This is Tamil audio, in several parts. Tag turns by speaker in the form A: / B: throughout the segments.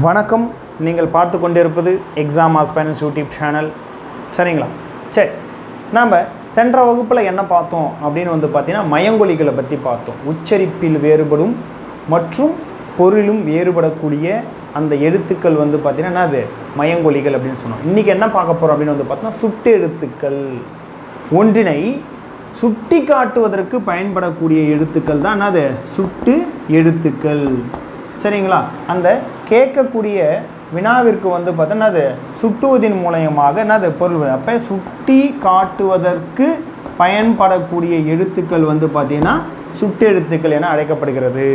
A: வணக்கம். நீங்கள் பார்த்து கொண்டிருப்பது எக்ஸாம் ஆஸ்பைனல்ஸ் யூடியூப் சேனல் சரிங்களா? சரி நாம் சென்ற வகுப்பில் என்ன பார்த்தோம் அப்படின்னு வந்து பார்த்தீங்கன்னா மயங்கொலிகளை பற்றி பார்த்தோம். உச்சரிப்பில் வேறுபடும் மற்றும் பொருளும் வேறுபடக்கூடிய அந்த எழுத்துக்கள் வந்து பார்த்தீங்கன்னா என்னது? மயங்கொலிகள் அப்படின்னு சொன்னோம். இன்றைக்கி என்ன பார்க்க போகிறோம் அப்படின்னு வந்து பார்த்தோம்னா சுட்டு எழுத்துக்கள். ஒன்றினை சுட்டி காட்டுவதற்கு பயன்படக்கூடிய எழுத்துக்கள் தான் என்னது? சுட்டு எழுத்துக்கள். சரிங்களா? அந்த கேட்கக்கூடிய வினாவிற்கு வந்து பார்த்தோன்னா அது சுட்டுவதின் மூலயமாக என்னது? பொருள் அப்போ சுட்டி காட்டுவதற்கு பயன்படக்கூடிய எழுத்துக்கள் வந்து பார்த்தீங்கன்னா சுட்டெழுத்துக்கள் என அழைக்கப்படுகிறது.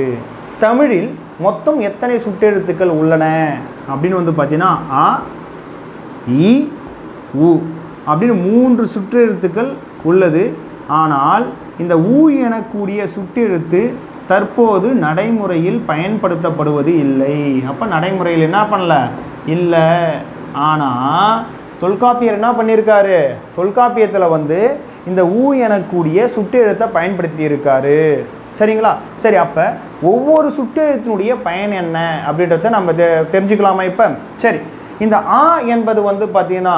A: தமிழில் மொத்தம் எத்தனை சுட்டெழுத்துக்கள் உள்ளன? அப்படின்னு வந்து பார்த்தீங்கன்னா ஆ இ உ அப்படின்னு மூன்று சுற்றெழுத்துக்கள் உள்ளது. ஆனால் இந்த ஊ எனக்கூடிய சுட்டெழுத்து தற்போது நடைமுறையில் பயன்படுத்தப்படுவது இல்லை. அப்போ நடைமுறையில் என்ன பண்ணல? இல்லை. ஆனால் தொல்காப்பியர் என்ன பண்ணியிருக்காரு தொல்காப்பியத்தில் வந்து இந்த ஊ எனக்கூடிய சுட்டெழுத்தை பயன்படுத்தி இருக்காரு சரிங்களா? சரி அப்போ ஒவ்வொரு சுட்டெழுத்தினுடைய பயன் என்ன அப்படின்றத நம்ம தெ- தெரிஞ்சுக்கலாமா இப்போ? சரி இந்த ஆ என்பது வந்து பார்த்திங்கன்னா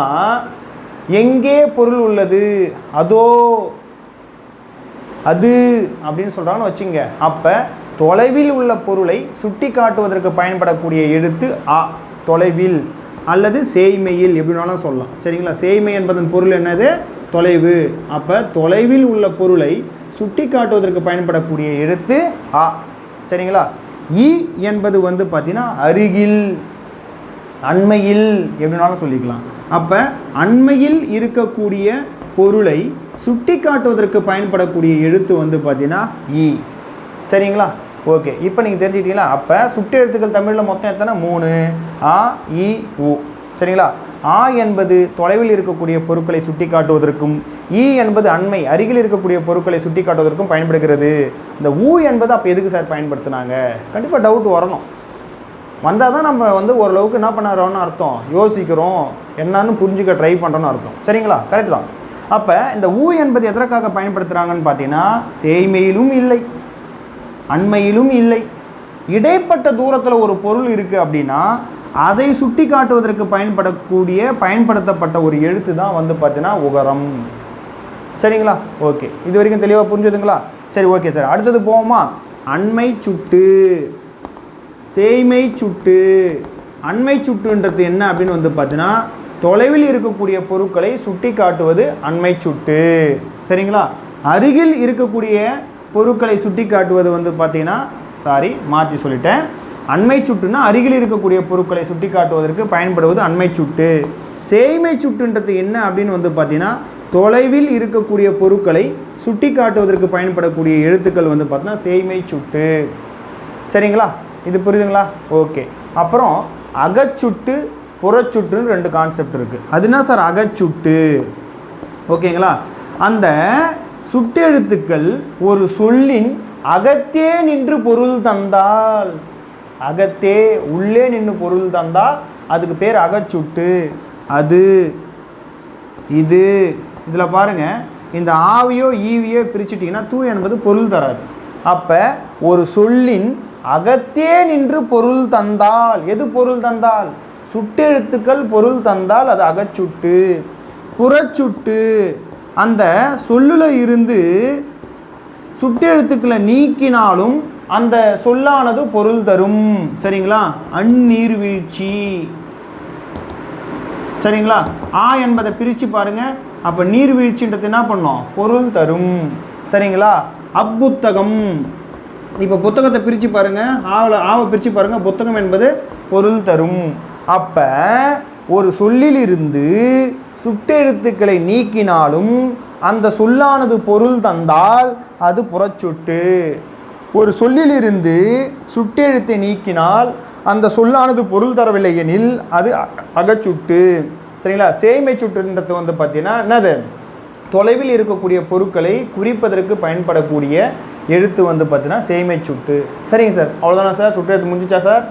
A: எங்கே பொருள் உள்ளது? அதோ அது அப்படின்னு சொல்கிறாங்கன்னு வச்சுங்க அப்போ தொலைவில் உள்ள பொருளை சுட்டி காட்டுவதற்கு பயன்படக்கூடிய எழுத்து அ தொலைவில் அல்லது சேய்மையில் எப்படினாலும் சொல்லலாம். சரிங்களா? சேய்மை என்பதன் பொருள் என்னது? தொலைவு. அப்போ தொலைவில் உள்ள பொருளை சுட்டி காட்டுவதற்கு பயன்படக்கூடிய எழுத்து அ. சரிங்களா? இ என்பது வந்து பார்த்தீங்கன்னா அருகில் அண்மையில் எப்படினாலும் சொல்லிக்கலாம். அப்போ அண்மையில் இருக்கக்கூடிய பொருளை சுட்டி காட்டுவதற்கு பயன்படக்கூடிய எழுத்து வந்து பார்த்தீங்கன்னா இ சரிங்களா? ஓகே. இப்போ நீங்கள் தெரிஞ்சுக்கிட்டீங்களா? அப்போ சுட்டு எழுத்துக்கள் தமிழில் மொத்தம் எத்தனை? மூணு. ஆ இ உ. சரிங்களா? ஆ என்பது தொலைவில் இருக்கக்கூடிய பொருட்களை சுட்டி காட்டுவதற்கும் ஈ என்பது அண்மை அருகில் இருக்கக்கூடிய பொருட்களை சுட்டி காட்டுவதற்கும் பயன்படுகிறது. இந்த ஊ என்பது அப்போ எதுக்கு சார் பயன்படுத்துனாங்க? கண்டிப்பாக டவுட் வரணும். வந்தால் தான் நம்ம வந்து ஓரளவுக்கு என்ன பண்ணுறோம்னு அர்த்தம். யோசிக்கிறோம். என்னன்னு புரிஞ்சுக்க ட்ரை பண்ணுறோன்னு அர்த்தம். சரிங்களா? கரெக்ட் தான். அப்போ இந்த ஊ என்பது எதற்காக பயன்படுத்துகிறாங்கன்னு பார்த்தீங்கன்னா சேய்மையிலும் இல்லை அண்மையிலும் இல்லை. இடைப்பட்ட தூரத்தில் ஒரு பொருள் இருக்குது அப்படின்னா அதை சுட்டி காட்டுவதற்கு பயன்படக்கூடிய பயன்படுத்தப்பட்ட ஒரு எழுத்து தான் வந்து பார்த்தீங்கன்னா உகரம். சரிங்களா? ஓகே. இது வரைக்கும் தெளிவாக புரிஞ்சுதுங்களா? சரி ஓகே சார். அடுத்தது போவோமா? அண்மை சுட்டு. சேய்மை சுட்டு. அண்மை சுட்டுன்றது என்ன அப்படின்னு வந்து பார்த்தீங்கன்னா தொலைவில் இருக்கக்கூடிய பொருட்களை சுட்டி காட்டுவது அண்மை சுட்டு. சரிங்களா? அருகில் இருக்கக்கூடிய பொருட்களை சுட்டி காட்டுவது வந்து பார்த்தீங்கன்னா சாரி மாற்றி சொல்லிட்டேன். அண்மை சுட்டுனா அருகில் இருக்கக்கூடிய பொருட்களை சுட்டி காட்டுவதற்கு பயன்படுவது அண்மை சுட்டு. சேய்மை சுட்டுன்றது என்ன அப்படின்னு வந்து பார்த்தீங்கன்னா தொலைவில் இருக்கக்கூடிய பொருட்களை சுட்டி காட்டுவதற்கு பயன்படக்கூடிய எழுத்துக்கள் வந்து பார்த்தீங்கன்னா சேய்மை சுட்டு. சரிங்களா? இது புரியுதுங்களா? ஓகே. அப்புறம் அகச்சுட்டு புறச்சுட்டுன்னு ரெண்டு கான்செப்ட் இருக்குது அதுனா சார்? அகச்சுட்டு. ஓகேங்களா? அந்த சுட்டெழுத்துக்கள் ஒரு சொல்லின் அகத்தே நின்று பொருள் தந்தால். அகத்தே உள்ளே நின்று பொருள் தந்தால். அதுக்கு பேர் அகச்சுட்டு. அது இது. இதில் பாருங்கள் இந்த ஆவியோ ஈவியோ பிரிச்சுட்டிங்கன்னா தூ என்பது பொருள் தராது. அப்போ ஒரு சொல்லின் அகத்தே நின்று பொருள் தந்தால். எது பொருள் தந்தால்? சுட்டெழுத்துக்கள் பொருள் தந்தால் அது அகச்சுட்டு புறச்சுட்டு அந்த சொல்லில் இருந்து சுட்டெழுத்துக்களை நீக்கினாலும் அந்த சொல்லானது பொருள் தரும். சரிங்களா? அந்நீர்வீழ்ச்சி சரிங்களா? ஆ என்பதை பிரித்து பாருங்க. அப்போ நீர்வீழ்ச்சின்றது என்ன பண்ணோம்? பொருள் தரும். சரிங்களா? அப்புத்தகம். இப்போ புத்தகத்தை பிரித்து பாருங்கள் ஆவில் ஆவை பிரித்து பாருங்கள் புத்தகம் என்பது பொருள் தரும். அப்போ ஒரு சொல்லிலிருந்து சுட்டெழுத்துக்களை நீக்கினாலும் அந்த சொல்லானது பொருள் தந்தால் அது புறச்சொட்டு. ஒரு சொல்லிலிருந்து சுட்டெழுத்தை நீக்கினால் அந்த சொல்லானது பொருள் தரவில்லை எனில் அது அகச்சுட்டு. சரிங்களா? சேமை சுட்டுன்றது வந்து பார்த்தீங்கன்னா என்னது? தொலைவில் இருக்கக்கூடிய பொருட்களை குறிப்பதற்கு பயன்படக்கூடிய எழுத்து வந்து பார்த்தீங்கன்னா சேமை சுட்டு. சரிங்க சார். அவ்வளோதானா சார்? சுட்டெழுத்து முடிஞ்சிச்சா சார்?